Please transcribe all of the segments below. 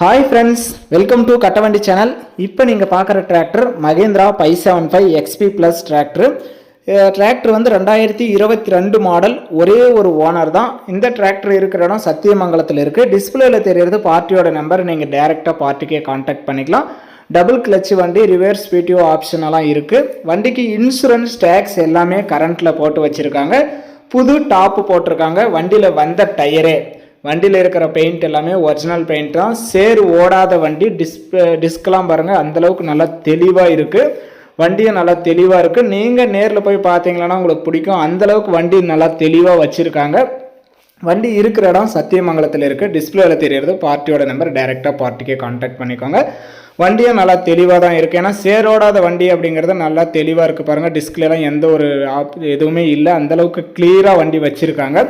Hi friends welcome to Kattavandi channel இப்போ நீங்கள் பார்க்குற tractor Mahindra five seven five XP plus tractor tractor வந்து ரெண்டாயிரத்தி இருபத்தி ரெண்டு மாடல் ஒரே ஒரு ஓனர் தான். இந்த டிராக்டர் இருக்கிற இடம் சத்தியமங்கலத்தில் இருக்குது டிஸ்பிளேல தெரியறது பார்ட்டியோட நம்பர் நீங்கள் டேரெக்டாக பார்ட்டிக்கே காண்டாக்ட் பண்ணிக்கலாம். டபுள் கிளச் வண்டி ரிவர்ஸ் பிடிஓ ஆப்ஷன் எல்லாம் இருக்குது வண்டிக்கு இன்சூரன்ஸ் டேக்ஸ் எல்லாமே கரண்ட்டில் போட்டு வச்சுருக்காங்க. புது டாப்பு போட்டிருக்காங்க. வண்டியில் வந்த டயரே வண்டியில் இருக்கிற பெயிண்ட் எல்லாமே ஒரிஜினல் பெயிண்ட் தான். சேர் ஓடாத வண்டி டிஸ்பிளே டிஸ்க்லாம் பாருங்கள் அந்தளவுக்கு நல்லா தெளிவாக இருக்குது வண்டியும் நல்லா தெளிவாக இருக்குது நீங்கள் நேரில் போய் பார்த்தீங்கன்னா உங்களுக்கு பிடிக்கும். அந்தளவுக்கு வண்டி நல்லா தெளிவாக வச்சுருக்காங்க. வண்டி இருக்கிற இடம் சத்தியமங்கலத்தில் இருக்குது டிஸ்பிளேல தெரியறது பார்ட்டியோட நம்பர் டைரெக்டாக பார்ட்டிக்கே கான்டாக்ட் பண்ணிக்கோங்க. வண்டியும் நல்லா தெளிவாக தான் இருக்குது ஏன்னா சேரோடாத வண்டி அப்படிங்கிறது நல்லா தெளிவாக இருக்குது பாருங்கள் டிஸ்பிளேலாம் எந்த ஒரு ஆப் எதுவுமே இல்லை. அந்தளவுக்கு கிளியராக வண்டி வச்சுருக்காங்க.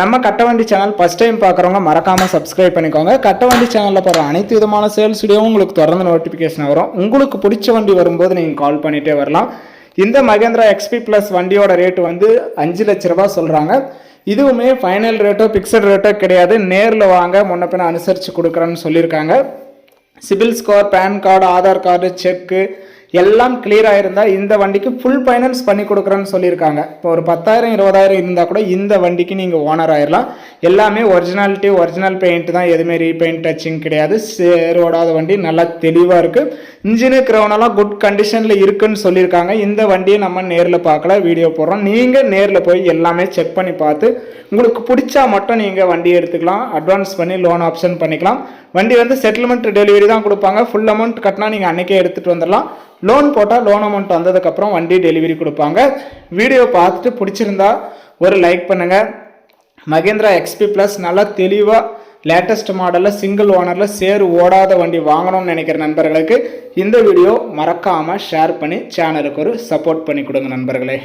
நம்ம கட்டவண்டி சேனல் ஃபஸ்ட் டைம் பார்க்குறவங்க மறக்காமல் சப்ஸ்கிரைப் பண்ணிக்கோங்க. கட்டவண்டி சேனலில் போகிற அனைத்து விதமான சேல்ஸ் வீடியோவும் உங்களுக்கு தொடர்ந்து நோட்டிஃபிகேஷன் வரும். உங்களுக்கு பிடிச்ச வண்டி வரும்போது நீங்கள் கால் பண்ணிகிட்டே வரலாம். இந்த மகேந்திரா எக்ஸ்பி ப்ளஸ் வண்டியோட ரேட்டு வந்து அஞ்சு லட்ச ரூபா சொல்கிறாங்க இதுவுமே ஃபைனல் ரேட்டோ பிக்சட் ரேட்டோ கிடையாது. நேரில் வாங்க முன்ன பின்ன அனுசரித்து கொடுக்குறேன்னு சொல்லியிருக்காங்க. CIBIL score PAN card Aadhaar card cheque எல்லாம் கிளியராக இருந்தால் இந்த வண்டிக்கு ஃபுல் ஃபைனான்ஸ் பண்ணி கொடுக்குறேன்னு சொல்லியிருக்காங்க. இப்போ ஒரு பத்தாயிரம் இருபதாயிரம் இருந்தால் கூட இந்த வண்டிக்கு நீங்கள் ஓனர் ஆயிடலாம் எல்லாமே ஒரிஜினாலிட்டி ஒரிஜினல் பெயிண்ட் தான். எதுவுமே ரீபெயிண்ட் டச்சிங் கிடையாது. சேர் ஓடாத வண்டி நல்லா தெளிவாக இருக்குது இன்ஜினு கிரௌனெல்லாம் குட் கண்டிஷனில் இருக்குன்னு சொல்லியிருக்காங்க. இந்த வண்டியை நம்ம நேரில் பார்க்கல வீடியோ போடுறோம். நீங்கள் நேரில் போய் எல்லாமே செக் பண்ணி பார்த்து உங்களுக்கு பிடிச்சா மட்டும் நீங்கள் வண்டி எடுத்துக்கலாம். அட்வான்ஸ் பண்ணி லோன் ஆப்ஷன் பண்ணிக்கலாம். வண்டி வந்து செட்டில்மெண்ட் டெலிவரி தான் கொடுப்பாங்க. ஃபுல் அமௌண்ட் கட்டினா நீங்கள் அன்றைக்கே எடுத்துகிட்டு வந்துடலாம். லோன் போட்டால் லோன் அமௌண்ட் வந்ததுக்கப்புறம் வண்டி டெலிவரி கொடுப்பாங்க. வீடியோ பார்த்துட்டு பிடிச்சிருந்தா ஒரு லைக் பண்ணுங்கள் மகேந்திரா எக்ஸ்பி ப்ளஸ் நல்லா தெளிவாக லேட்டஸ்ட் மாடலில் சிங்கிள் ஓனரில் சேரு ஓடாத வண்டி வாங்கணும்னு நினைக்கிற நண்பர்களுக்கு இந்த வீடியோ மறக்காமல் ஷேர் பண்ணி சேனலுக்கு ஒரு சப்போர்ட் பண்ணி கொடுங்க நண்பர்களே.